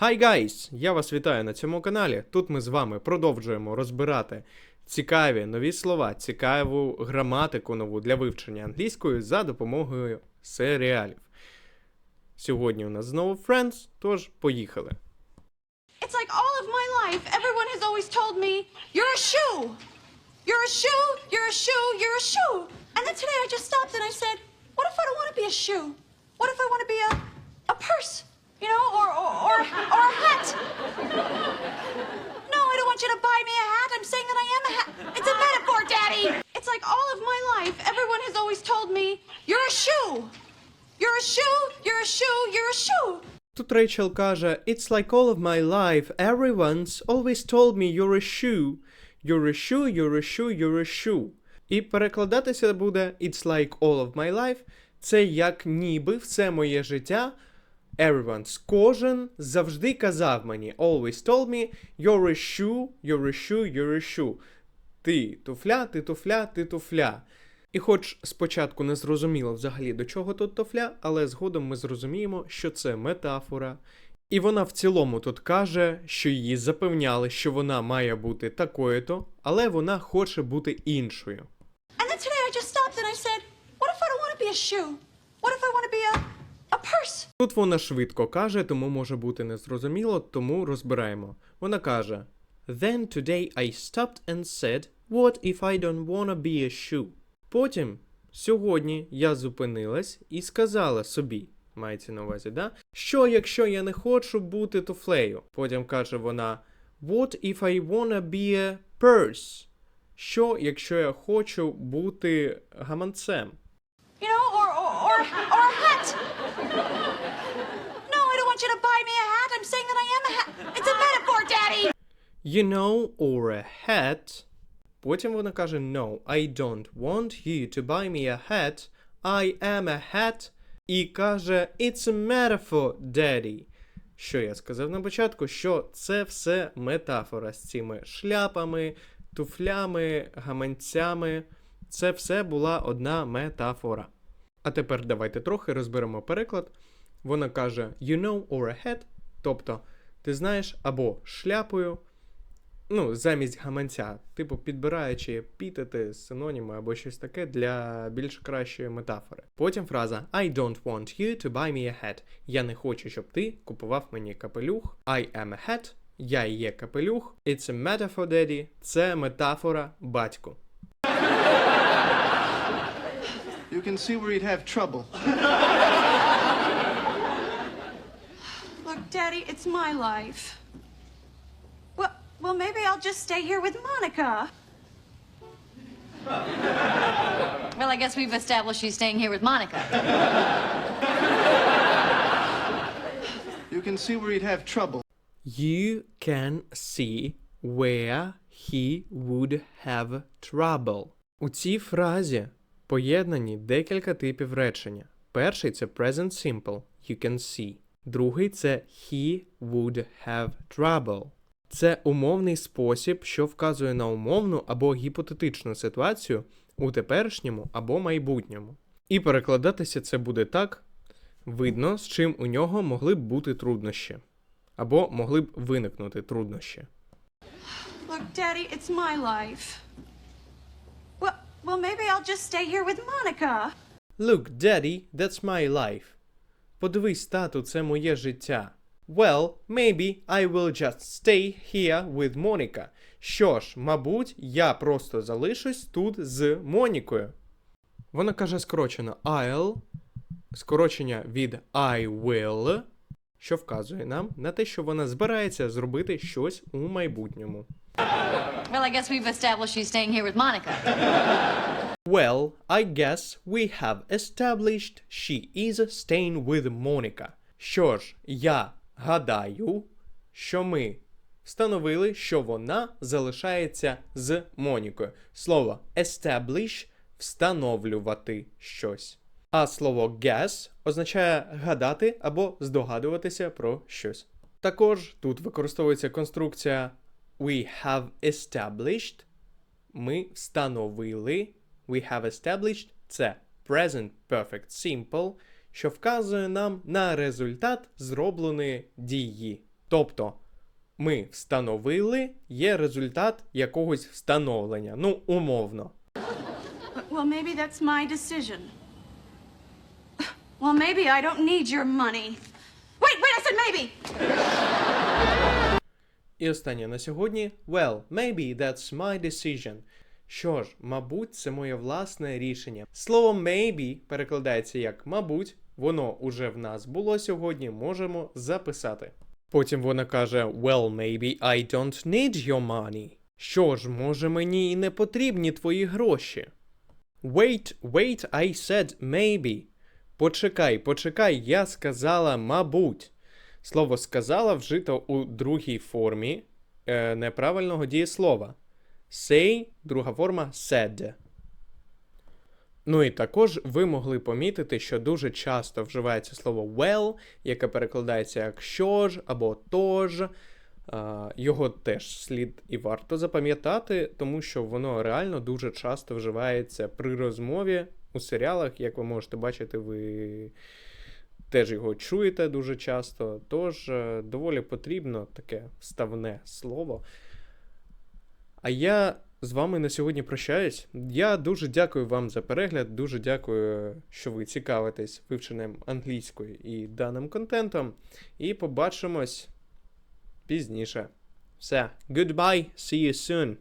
Hi guys! Я вас вітаю на цьому каналі. Тут ми з вами продовжуємо розбирати цікаві нові слова, цікаву граматику нову для вивчення англійської за допомогою серіалів. Сьогодні у нас знову Friends, тож поїхали. It's like all of my life, everyone has always told me, you're a shoe. You're a shoe, you're a shoe, you're a shoe. And then today I just stopped and I said, what if I don't want to be a shoe? What if I want to be a, a purse? You know, or, or, or, or a hat? No, I don't want you to buy me a hat. I'm saying that I am a hat. It's a metaphor, Daddy. It's like all of my life, everyone has always told me, you're a shoe. You're a shoe, you're a shoe, you're a shoe. Тут Рейчел каже: It's like all of my life, everyone's always told me you're a shoe. You're a shoe, you're a shoe, you're a shoe. І перекладатися буде It's like all of my life. Це як ніби все моє життя. Everyone's кожен завжди казав мені, always told me, you're a shoe, you're a shoe, you're a shoe. Ти туфля, ти туфля, ти туфля. І хоч спочатку не зрозуміло взагалі до чого тут туфля, але згодом ми зрозуміємо, що це метафора. І вона в цілому тут каже, що її запевняли, що вона має бути такою-то, але вона хоче бути іншою. And then today I just stopped and I said, what if I don't want to be a shoe? What if I want to be a? Тут вона швидко каже, тому може бути незрозуміло, тому розбираємо. Вона каже: Then today I stopped and said, What if I don't wanna be a shoe? Потім, сьогодні я зупинилась і сказала собі, мається на увазі, да? Що якщо я не хочу бути туфлею? Потім каже вона: What if I wanna be a purse? Що якщо я хочу бути гаманцем? You know, or, or, or, or a hat. No, I don't want you to buy me a hat. I'm saying that I am a hat. It's a metaphor, Daddy. You know, or a hat. Потім вона каже: No, I don't want you to buy me a hat. I am a hat. І каже: It's a metaphor, daddy. Що я сказав на початку? Що це все метафора з цими шляпами, туфлями, гаманцями. Це все була одна метафора. А тепер давайте трохи розберемо переклад. Вона каже: You know or a hat, тобто ти знаєш або шляпою, ну, замість гаманця, типу підбираючи епітети, синоніми або щось таке для більш кращої метафори. Потім фраза I don't want you to buy me a hat. Я не хочу, щоб ти купував мені капелюх. I am a hat. Я і є капелюх. It's a metaphor, daddy. Це метафора батьку. You can see where he'd have trouble. Look, Daddy, it's my life. Well, well, maybe I'll just stay here with Monica. Well, I guess we've established she's staying here with Monica. You can see where he'd have trouble. You can see where he would have trouble. У цій фразі поєднані декілька типів речення. Перший це present simple you can see. Другий це he would have trouble. Це умовний спосіб, що вказує на умовну або гіпотетичну ситуацію у теперішньому або майбутньому. І перекладатися це буде так: видно, з чим у нього могли б бути труднощі або могли б виникнути труднощі. Look, Daddy, it's my life. Well, well, maybe I'll just stay here with Monica. Look, daddy, that's my life. Подивись, тату, це моє життя. Well, maybe I will just stay here with Monica. Що ж, мабуть, я просто залишусь тут з Монікою. Вона каже скорочено I'll, скорочення від I will, що вказує нам на те, що вона збирається зробити щось у майбутньому. Well, I guess we've established she's staying here with Monica. Well, I guess we have established she is staying with Monica. Що ж, я гадаю, що ми встановили, що вона залишається з Монікою. Слово establish встановлювати щось. А слово guess означає гадати або здогадуватися про щось. Також тут використовується конструкція we have established ми встановили, we have established це present perfect simple, що вказує нам на результат зробленої дії. Тобто ми встановили є результат якогось встановлення. Ну, умовно. Well, maybe that's my decision. Well, maybe I don't need your money. Wait, wait, I said maybe! І останнє на сьогодні. Well, maybe that's my decision. Що ж, мабуть, це моє власне рішення. Слово maybe перекладається як мабуть, воно уже в нас було сьогодні, можемо записати. Потім вона каже: Well, maybe I don't need your money. Що ж, може мені і не потрібні твої гроші. Wait, wait, I said maybe. Почекай, почекай, я сказала мабуть. Слово сказала вжито у другій формі е, неправильного дієслова. Say, друга форма said. Ну і також ви могли помітити, що дуже часто вживається слово well, яке перекладається як що ж або тож. Його теж слід і варто запам'ятати, тому що воно реально дуже часто вживається при розмові у серіалах, як ви можете бачити, ви теж його чуєте дуже часто. Тож е, доволі потрібно таке вставне слово. А я з вами на сьогодні прощаюсь. Я дуже дякую вам за перегляд, дуже дякую, що ви цікавитесь вивченням англійської і даним контентом. І побачимось пізніше. Все, goodbye, see you soon.